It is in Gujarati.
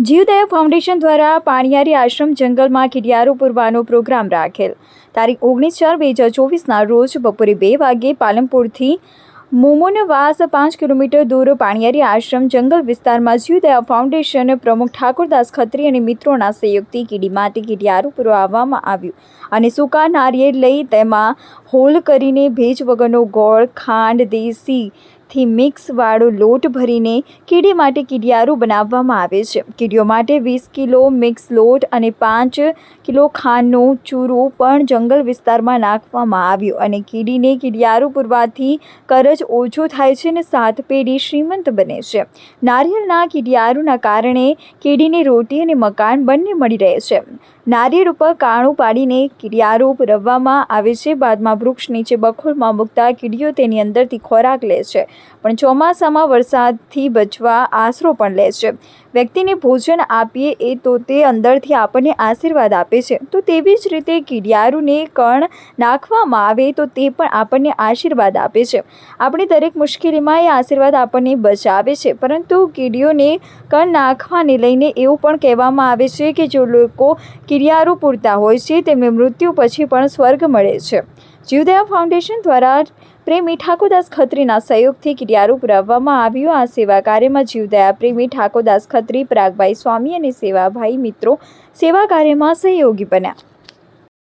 જીવદયા ફાઉન્ડેશન દ્વારા પાણીયારી આશ્રમ જંગલમાં કિડિયારો પૂરવાનો પ્રોગ્રામ રાખેલ. તારીખ ઓગણીસ ચાર બે હજાર ચોવીસના રોજ બપોરે બે વાગે પાલનપુરથી મોમોનવાસ પાંચ કિલોમીટર દૂર પાણીયારી આશ્રમ જંગલ વિસ્તારમાં જીવદયા ફાઉન્ડેશન પ્રમુખ ઠાકોરદાસ ખત્રી અને મિત્રોના સહયોગથી કીડી માટે પુરાવવામાં આવ્યું અને સૂકા નારિયેળ લઈ તેમાં હોલ કરીને ભેજ વગરનો ગોળ, ખાંડ, દેશી થી મિક્સ વાળો લોટ ભરીને કીડી માટે કીડિયારું બનાવવામાં આવે છે. કીડીઓ માટે વીસ કિલો મિક્સ લોટ અને પાંચ કિલો ખાંડનો ચૂરો પણ જંગલ વિસ્તારમાં નાખવામાં આવ્યો અને કીડીને કીડિયારું પૂરવાથી કરજ ઓછો થાય છે અને સાત પેઢી શ્રીમંત બને છે. નારિયેળના કીડિયારુંના કારણે કીડીને રોટી અને મકાન બંને મળી રહે છે. નારિયેળ ઉપર કાણું પાડીને કીડિયારો પૂરવવામાં આવે છે. બાદમાં વૃક્ષ નીચે બખોલમાં મૂકતા કીડીઓ તેની અંદરથી ખોરાક લે છે. પણ ચોમાસામાં વરસાદથી બચવા આશરો પણ લે છે. વ્યક્તિને ભોજન આપીએ એ તો તે અંદરથી આપણને આશીર્વાદ આપે છે. તો તેવી જ રીતે કીડિયારુને કણ નાખવામાં આવે તો તે પણ આપણને આશીર્વાદ આપે છે. આપણી દરેક મુશ્કેલીમાં એ આશીર્વાદ આપણને બચાવે છે. પરંતુ કીડીઓને કણ નાખવાને લઈને એવું પણ કહેવામાં આવે છે કે જો લોકો કીડિયારું પૂરતા હોય છે, તેમને મૃત્યુ પછી પણ સ્વર્ગ મળે છે. જીવદયા ફાઉન્ડેશન દ્વારા પ્રેમી ઠાકોરદાસ ખત્રીના સહયોગથી ક્રિયારૂપ પુરાવવામાં આવ્યું. આ સેવા કાર્યમાં જીવદયા પ્રેમી ઠાકોરદાસ ખત્રી, પ્રાગભાઈ સ્વામી અને સેવાભાઈ મિત્રો સેવા કાર્યમાં સહયોગી બન્યા.